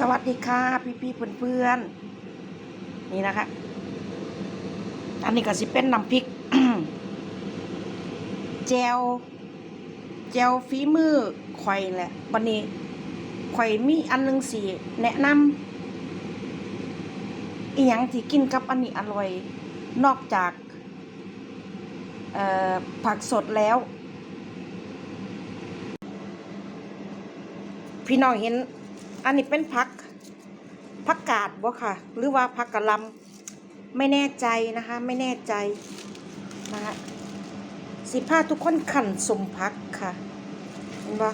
สวัสดีค่ะ พี่พี่เพื่อนเพื่อนนี่นะคะ อันนี้ก็สิเป็นน้ำพริกแจวแจวฝีมือข่อยแหละวันนี้ข่อยมีอันหนึงสีแนะนำอีหยังที่กินกับอันนี้อร่อย นอกจากผักสดแล้ว พี่น้องเห็น อันนี้เป็นผักผักกาดบ่ค่ะ หรือว่าผักกะลำไม่แน่ใจนะคะ ไม่แน่ใจนะคะสิพาทุกคนขันสมพักค่ะเห็นบ่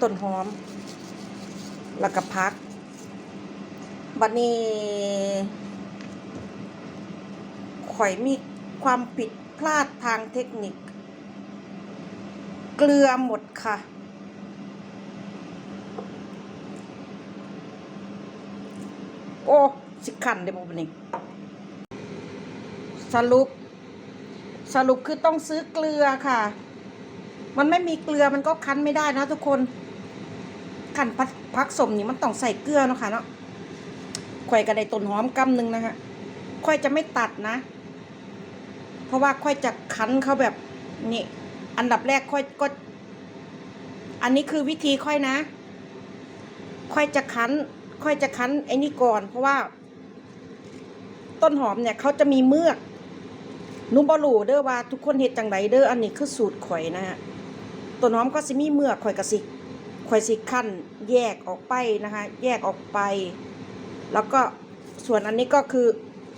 ต้นหอม แล้วก็พัก บัดนี้ข่อยมีความผิดพลาดทางเทคนิค เกลือหมดค่ะ โอ้ สิขันเดี๋ยวมันนี่สรุป สรุปคือต้องซื้อเกลือค่ะ มันไม่มีเกลือมันก็คั้นไม่ได้นะทุกคนขันพักพกสมนี่มันต้องใส่เกลือเนาะค่ะเนาะข่อยกระไดต้นหอมกำหนึ่งนะฮะข่อยจะไม่ตัดนะ เพราะว่าข่อยจะคั้นเขาแบบนี่อันดับแรกข่อยก็ อันนี้คือวิธีค่อยนะ ค่อยจะคั้น ค่อยจะคั้นไอ้นี่ก่อน เพราะว่า ต้นหอมเนี่ยเขาจะมีเมือกนุ่มบอลูเด้อว่าทุกคนเห็ดจังไดเด้ออันนี้คือสูตรข่อยนะฮะต้นหอมก็สิมีเมือกข่อยกระสิข่อยสิขั้นแยกออกไปนะคะ แยกออกไป แล้วก็ส่วนอันนี้ก็คือ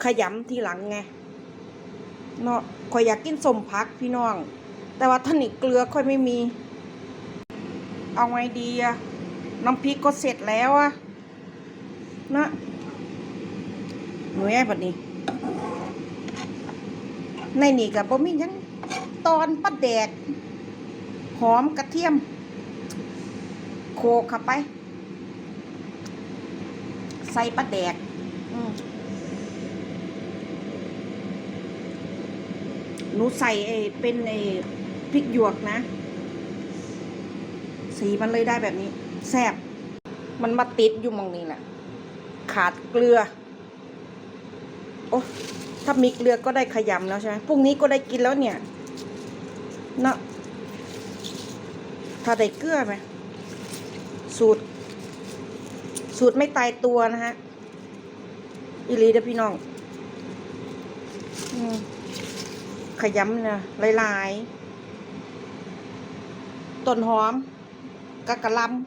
ขยำทีหลังไงเนาะข่อยอยากกินสมพักพี่น้อง แต่ว่าท่านี่เกลือค่อยไม่มี เอาไงดีอะน้ำพริกก็เสร็จแล้วอะ นะหนูแย่แบบนี้ ในนี่กับบ่มีหยังตอนปลาแดก หอมกระเทียมโขกเข้าไป ใส่ปลาแดก อืมหนูใส่ไอ้เป็นไอ้พริกหยวกนะ สีมันเลยได้แบบนี้ แซ่บมันมาติดอยู่มองนี้แหละ ขาดเกลือ โอ้ถ้ามีเกลือก็ได้ขยำแล้วใช่ไหมพรุ่งนี้ก็ได้กินแล้วเนี่ย เนาะถ้าได้เกลือไหมสูตร สูตรไม่ตายตัวนะฮะ อีหลีเด้อพี่น้องอขยำนะหลายๆต้นหอมกะกะลำ